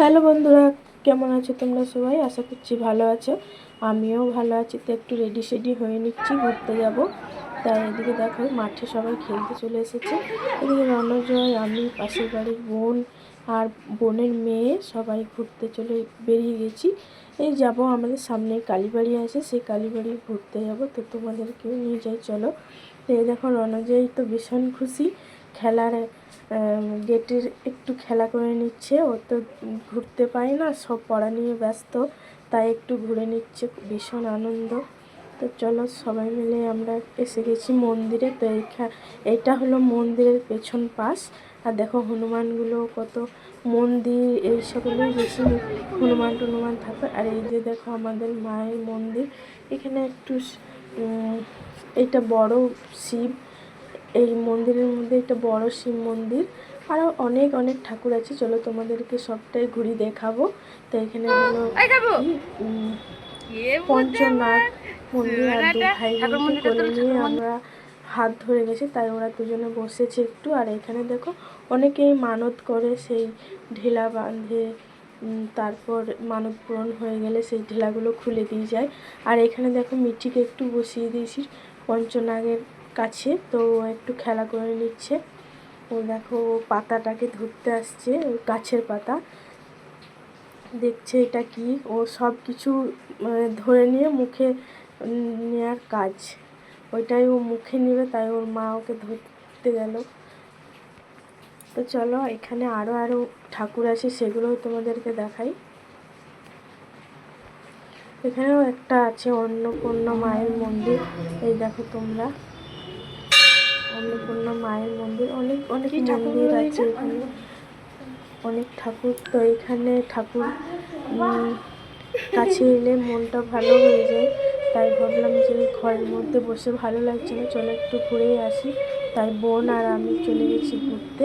Hello বন্ধুরা, কেমন আছো তোমরা সবাই? আশা করছি ভালো আছো। আমিও ভালো আছি, তো একটু রেডি সেডি হয়ে নিচ্ছি, ঘুরতে যাব। তাই এদিকে দেখো, মাঠে সবাই খেলতে চলে এসেছে। এদিকে রণজয়, আমি, পাশের বাড়ির বোন আর বোনের মেয়ে সবাই ঘুরতে চলে বেরিয়ে গেছি। এই যাব আমাদের সামনে কালীবাড়ি আছে, সেই কালীবাড়ি ঘুরতে যাব। তো তোমাদেরকেও নিয়ে যাই, চলো। তো এই দেখো, রণজয় তো ভীষণ খুশি। খেলার গেটের একটু খেলা করে নিচ্ছে। ও তো ঘুরতে পায় না, সব পড়া নিয়ে ব্যস্ত, তাই একটু ঘুরে নিচ্ছে। ভীষণ আনন্দ। তো চলো সবাই মিলে আমরা এসে গেছি মন্দিরে। তো এইটা হলো মন্দিরের পেছন পাশ। আর দেখো হনুমানগুলো কত মন্দির, এই এইসবগুলোই বেশি হনুমান টনুমান থাকে। আর এই যে দেখো আমাদের মায়ের মন্দির। এখানে একটু এটা বড় শিব। এই মন্দিরের মধ্যে একটা বড় শিব মন্দির। আরও অনেক অনেক ঠাকুর আছে। চলো তোমাদেরকে সবটাই ঘুরি দেখাবো। তো এখানে হলো পঞ্চনাথ মন্দির আর দু ভাই কোলে নিয়ে আমরা হাত ধরে গেছি তাই ওরা দুজনে বসেছে একটু। আর এখানে দেখো অনেকেই মানত করে সেই ঢেলা বাঁধে তারপর মানত পূরণ হয়ে গেলে সেই ঢেলাগুলো খুলে দিয়ে যায়। আর এখানে দেখো মিঠিকে একটু বসিয়ে দিয়েছি পঞ্চনাগের কাছে, তো একটু খেলা করে নিচ্ছে। ও দেখো, ও পাতাটাকে ধরতে আসছে গাছের পাতা। দেখছে এটা কি? ও সব কিছু মানে ধরে নিয়ে মুখে নেওয়ার কাজ। ওইটাই ও মুখে নেবে, তাই ওর মা ওকে ধরতে গেল। তো চলো, এখানে আরও আরও ঠাকুর আছে, সেগুলোও তোমাদেরকে দেখাই। এখানেও একটা আছে অন্নপূর্ণা মায়ের মন্দির, এই দেখো তোমরা। অন্নপূর্ণা মায়ের মন্দির। অনেক অনেক মন্দির আছে এখানে। অনেক ঠাকুর। তো এখানে ঠাকুর কাছে এলে মনটা ভালো হয়ে যায়। তাই ভাবলাম যে ঘরের মধ্যে বসে ভালো লাগছে না চলে একটু ঘুরেই আসি। তাই বোন আর আমি চলে গেছি ঘুরতে।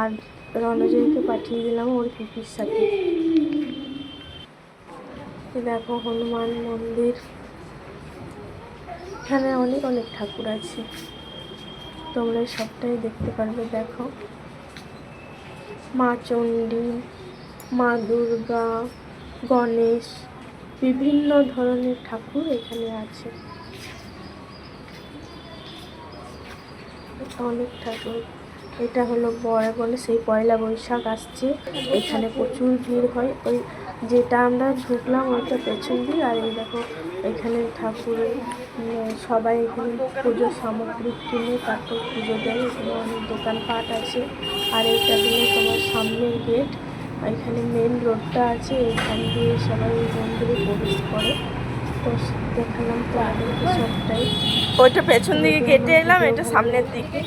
আর রণজয়কে পাঠিয়ে দিলাম ওর পিপির সাথে। দেখো হনুমান মন্দির। এখানে অনেক অনেক ঠাকুর আছে। তোমরা সবটাই দেখতে পারবে, দেখো। মা চণ্ডী, মা দুর্গা, গণেশ, বিভিন্ন ধরনের ঠাকুর এখানে আছে। অনেক ঠাকুর। এটা হলো বড় বলে সেই পয়লা বৈশাখ আসছে। এখানে প্রচুর ভিড় হয়। ওই যেটা আমরা ঢুকলাম ওইটা পেছন দিক আর এই দেখো এখানে ঠাকুরের সবাই এখানে পুজোর সামগ্রী কিনে তারপর পুজো দেয়। এখানে অনেক দোকানপাট আছে। আর এটা হলো তোমার সামনের গেট। এখানে মেন রোডটা আছে। এখান দিয়ে সবাই এই মন্দিরে প্রবেশ করে। তো দেখালাম তো আগের সবটাই। ওইটা পেছন দিকে কেটে এলাম, এটা সামনের দিকে।